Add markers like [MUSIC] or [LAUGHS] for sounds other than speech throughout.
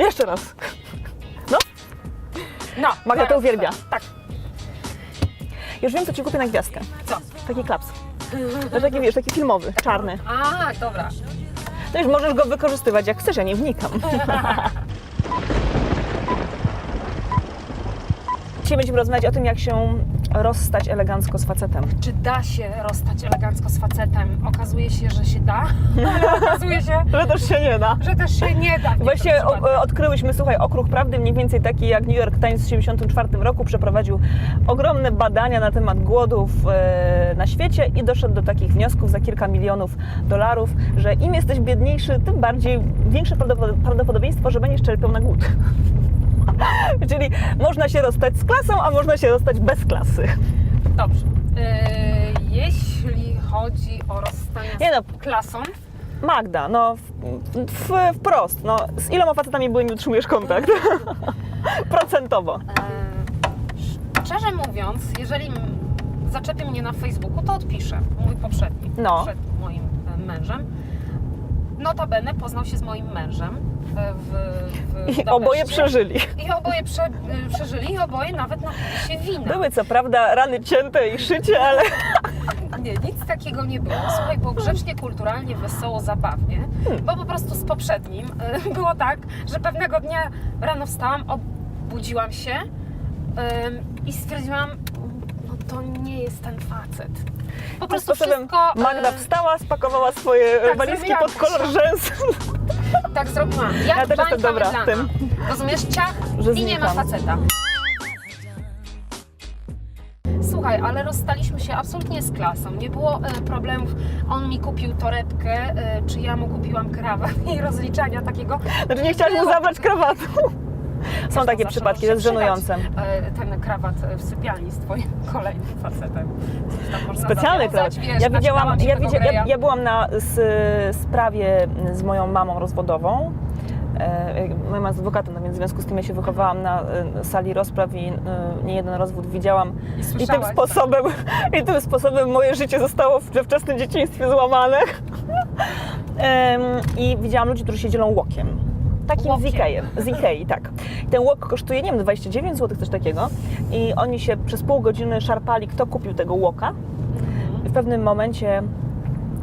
Jeszcze raz. No, No, Magda to zaraz, uwielbia. Tak. już wiem, co ci kupię na gwiazdkę. Co? Taki klaps. To taki, wiesz, taki filmowy, czarny. A, dobra. To już możesz go wykorzystywać jak chcesz, ja nie wnikam. [LAUGHS] Dzisiaj będziemy rozmawiać o tym, jak się rozstać elegancko z facetem. Czy da się rozstać elegancko z facetem? Okazuje się, że się da, [LAUGHS] ale okazuje się, Że też się nie da. że też się nie da. w Właśnie niektórych o, odkryłyśmy, słuchaj, okruch prawdy, mniej więcej taki jak New York Times w 1974 roku przeprowadził ogromne badania na temat głodów e, na świecie i doszedł do takich wniosków za kilka milionów dolarów, że im jesteś biedniejszy, tym bardziej większe prawdopod- prawdopodobieństwo, że będziesz cierpiał na głód. [LAUGHS] Czyli można się rozstać z klasą, a można się rozstać bez klasy. Dobrze. Yy, jeśli chodzi o rozstanie Nie no. z klasą, Magda, no w, w, wprost, no z iloma facetami byłymi utrzymujesz kontakt? [LAUGHS] Procentowo. yy, szczerze mówiąc, jeżeli m- zaczepi mnie na Facebooku, to odpiszę. Mój poprzedni, No. przed moim e, mężem. Notabene poznał się z moim mężem e, w, w I oboje przeżyli. I oboje prze, przeżyli i oboje nawet napili się wina. Były co prawda rany cięte i szycie, ale [LAUGHS] Nie, nic takiego nie było. Słuchaj, było grzecznie, kulturalnie, wesoło, zabawnie. Hmm. Bo po prostu z poprzednim y, [LAUGHS] było tak, że pewnego dnia rano wstałam, obudziłam się i stwierdziłam, no to nie jest ten facet. Po prostu sposobem wszystko... y, Magda wstała, spakowała swoje tak, walizki pod kolor rzęs. Tak zrobiłam. Jak Ja też jestem dobra w tym. Rozumiesz? Ciach Że i nie ma znikam. faceta. Słuchaj, ale rozstaliśmy się absolutnie z klasą. Nie było e, problemów. On mi kupił torebkę, e, czy ja mu kupiłam krawat [LAUGHS] i rozliczania takiego. Znaczy nie chciałaś mu zabrać krawatu. Są takie przypadki, to jest żenujące. e, Ten krawat e, w sypialni z twoim [LAUGHS] kolejnym facetem. Specjalny krawat. wiesz, Ja widziałam, ja, ja, ja byłam na s, sprawie z moją mamą rozwodową. E, Moja mama jest adwokatem, no więc w związku z tym ja się wychowałam na e, sali rozpraw i e, nie jeden rozwód widziałam. I I tym tak. sposobem, [LAUGHS] i tym sposobem moje życie zostało we wczesnym dzieciństwie złamane. [LAUGHS] I widziałam ludzi, którzy się dzielą łokiem. Takim z Łokiem. Ikei, z Ikei, tak. Ten łok kosztuje, nie wiem, 29 zł, coś takiego. I oni się przez pół godziny szarpali, kto kupił tego łoka. I w pewnym momencie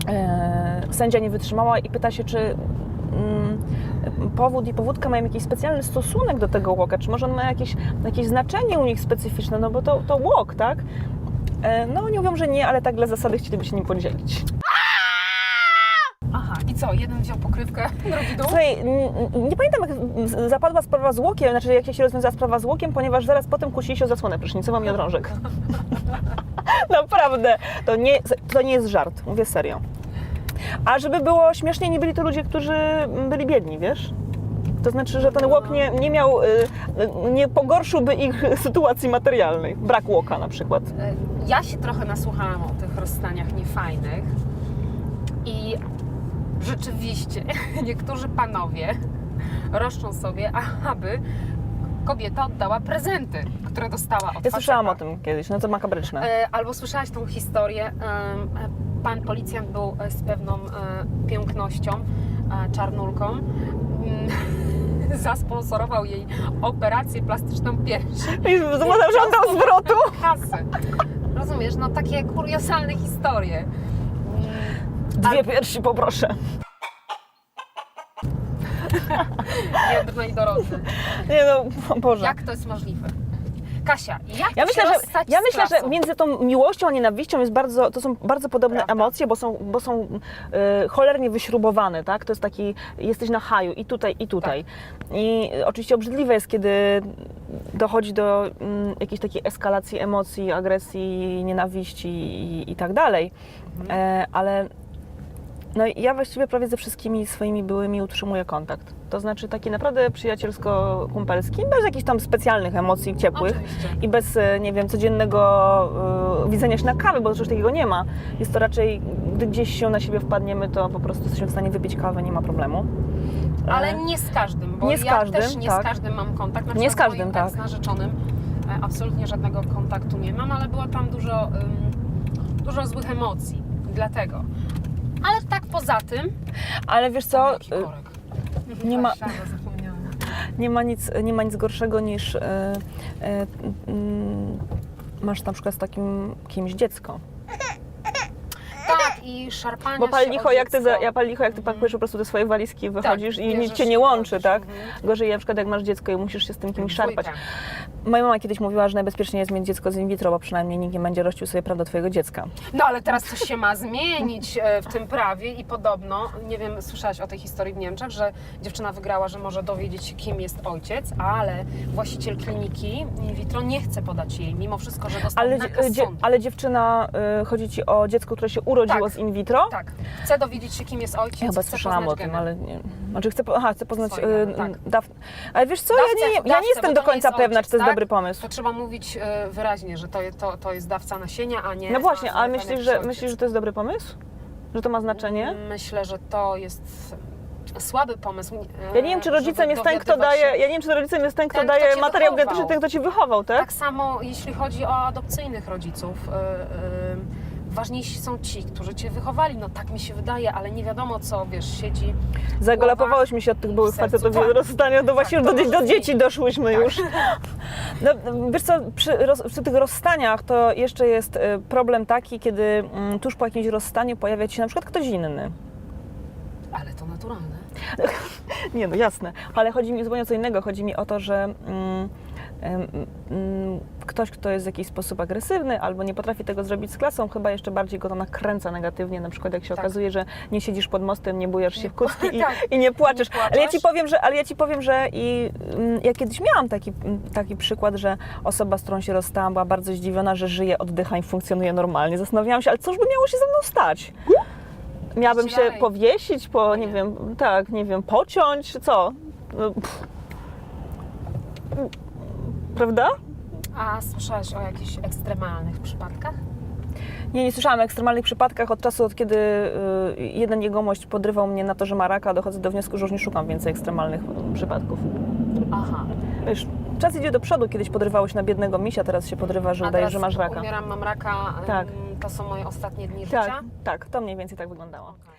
e, sędzia nie wytrzymała i pyta się, czy mm, powód i powódka mają jakiś specjalny stosunek do tego łoka, czy może on ma jakieś, jakieś znaczenie u nich specyficzne, no bo to, to łok, tak? E, no oni mówią, że nie, ale tak dla zasady chcieliby się nim podzielić. Co? Jeden wziął pokrywkę, [LAUGHS] drugi dół? Słuchaj, nie pamiętam jak zapadła sprawa z łokiem, znaczy jak się rozwiązała sprawa z łokiem, ponieważ zaraz potem kłócili się o zasłonę prysznicową i o drążek. [LAUGHS] Naprawdę, to nie, to nie jest żart, mówię serio. A żeby było śmiesznie, nie byli to ludzie, którzy byli biedni, wiesz? To znaczy, że ten łok nie, nie miał, y, nie pogorszyłby ich [LAUGHS] sytuacji materialnej. Brak łoka na przykład. E, Ja się trochę nasłuchałam o tych rozstaniach niefajnych i rzeczywiście [LAUGHS] niektórzy panowie roszczą sobie, aby kobieta oddała prezenty, które dostała od Ja słyszałam o faceta. tym kiedyś, no to makabryczne. E, Albo słyszałaś tą historię, em, pan policjant był e, z pewną e, pięknością, e, czarnulką, mm, [LAUGHS] zasponsorował jej operację plastyczną piersi I żądał zwrotu. kasy. Rozumiesz, no takie kuriozalne historie. Dwie piersi poproszę. [LAUGHS] Jedno i dorosłe. Nie no, o Boże. Jak to jest możliwe? Kasia, jak Ja to myślę, się że, rozstać ja z myślę, że między tą miłością a nienawiścią jest bardzo, to są bardzo podobne Prawda. emocje, bo są, bo są e, cholernie wyśrubowane, tak? To jest taki, jesteś na haju i tutaj, i tutaj. I oczywiście obrzydliwe jest, kiedy dochodzi do mm, jakiejś takiej eskalacji emocji, agresji, nienawiści i, i tak dalej. E, ale no i ja właściwie prawie ze wszystkimi swoimi byłymi utrzymuję kontakt. To znaczy taki naprawdę przyjacielsko-kumpelski, bez jakichś tam specjalnych emocji ciepłych Oczywiście. i bez, e, nie wiem, codziennego y, widzenia się na kawę, bo coś takiego nie ma. Jest to raczej, gdy gdzieś się na siebie wpadniemy, to po prostu jesteśmy w stanie wypić kawę, nie ma problemu. E, Ale nie z każdym, bo Nie z ja każdym, też nie tak. z każdym mam kontakt. Na Nie z każdym, tak. ex narzeczonym e, absolutnie żadnego kontaktu nie mam, ale było tam dużo, ym, dużo złych emocji. Dlatego. Ale tak poza tym. Ale wiesz co, y, korek? nie ma-. [LAUGHS] Nie ma nic, nie ma nic gorszego niż e, e, mm, masz na przykład z takim kimś dziecko. Tak, i szarpanie Bo pal licho, jak ty, za- ja pal licho, jak ty pakujesz po prostu te swoje walizki i wychodzisz tak, i nic cię nie łączy, tak? mhm. Gorzej na przykład jak masz dziecko i musisz się z tym kimś szarpać. Moja mama kiedyś mówiła, że najbezpieczniej jest mieć dziecko z in vitro, bo przynajmniej nikt nie będzie rościł sobie praw do twojego dziecka. No ale teraz coś się ma zmienić e, w tym prawie i podobno, nie wiem, słyszałaś o tej historii w Niemczech, że dziewczyna wygrała, że może dowiedzieć się, kim jest ojciec, ale właściciel kliniki in vitro nie chce podać jej, mimo wszystko, że dostał Ale, nakaz dzie, sądu. ale dziewczyna, y, chodzi ci o dziecko, które się urodziło Tak. z in vitro? Tak, chce dowiedzieć się, kim jest ojciec, Ja chyba chce słyszałam o poznać tym, geny. ale nie. Znaczy chcę, po- aha, chcę poznać Swoje y, tak. daw... Ale wiesz co, Dawcę- ja, nie, ja dawcę, nie jestem do to nie końca jest pewna, ojciec, czy to jest tak? Dobry pomysł. To trzeba mówić e, wyraźnie, że to, to, to jest dawca nasienia, a nie... No właśnie, a myślisz, że, myślisz, że to jest dobry pomysł? Że to ma znaczenie? Myślę, że to jest słaby pomysł. e, Ja nie wiem, czy rodzicem jest ten, kto dowiadywać daje. się- Ja nie wiem, czy rodzicem jest ten, kto Ten, kto daje cię materiał wychował. genetyczny, ten, kto ci wychował, tak? Tak samo jeśli chodzi o adopcyjnych rodziców. Yy, ważniejsi są ci, którzy cię wychowali. No tak mi się wydaje, ale nie wiadomo co, wiesz, siedzi. Zagalopowałyśmy mi się od tych byłych facetów tak. w rozstaniu, do właśnie to do, do dzieci doszłyśmy już. No, wiesz co, przy, roz, przy tych rozstaniach to jeszcze jest y, problem taki, kiedy mm, tuż po jakimś rozstaniu pojawia się na przykład ktoś inny. Ale to naturalne. [LAUGHS] Nie, no jasne, ale chodzi mi zupełnie o co innego. Chodzi mi o to, że mm, ktoś, kto jest w jakiś sposób agresywny albo nie potrafi tego zrobić z klasą, chyba jeszcze bardziej go to nakręca negatywnie. Na przykład jak się Tak. okazuje, że nie siedzisz pod mostem, nie bujasz się w kucki i, [LAUGHS] tak. i nie płaczesz. Nie. Ale ja ci powiem, że, ale ja ci powiem, że i mm, ja kiedyś miałam taki, mm, taki przykład, że osoba, z którą się rozstałam, była bardzo zdziwiona, że żyje, oddycha i funkcjonuje normalnie. Zastanawiałam się, ale cóż by miało się ze mną stać? Miałabym się powiesić, po, nie Nie. wiem, tak, nie wiem, pociąć, co? No, pff. Prawda? A słyszałaś o jakichś ekstremalnych przypadkach? Nie, nie słyszałam o ekstremalnych przypadkach od czasu, od kiedy y, jeden jegomość podrywał mnie na to, że ma raka, dochodzę do wniosku, że już nie szukam więcej ekstremalnych y, przypadków. Aha. Wiesz, czas idzie do przodu, kiedyś podrywałeś na biednego misia, teraz się podrywa, że udajesz, że masz raka. umieram, mam raka. Tak. ym, To są moje ostatnie dni Tak, życia? tak, to mniej więcej tak wyglądało. Okej.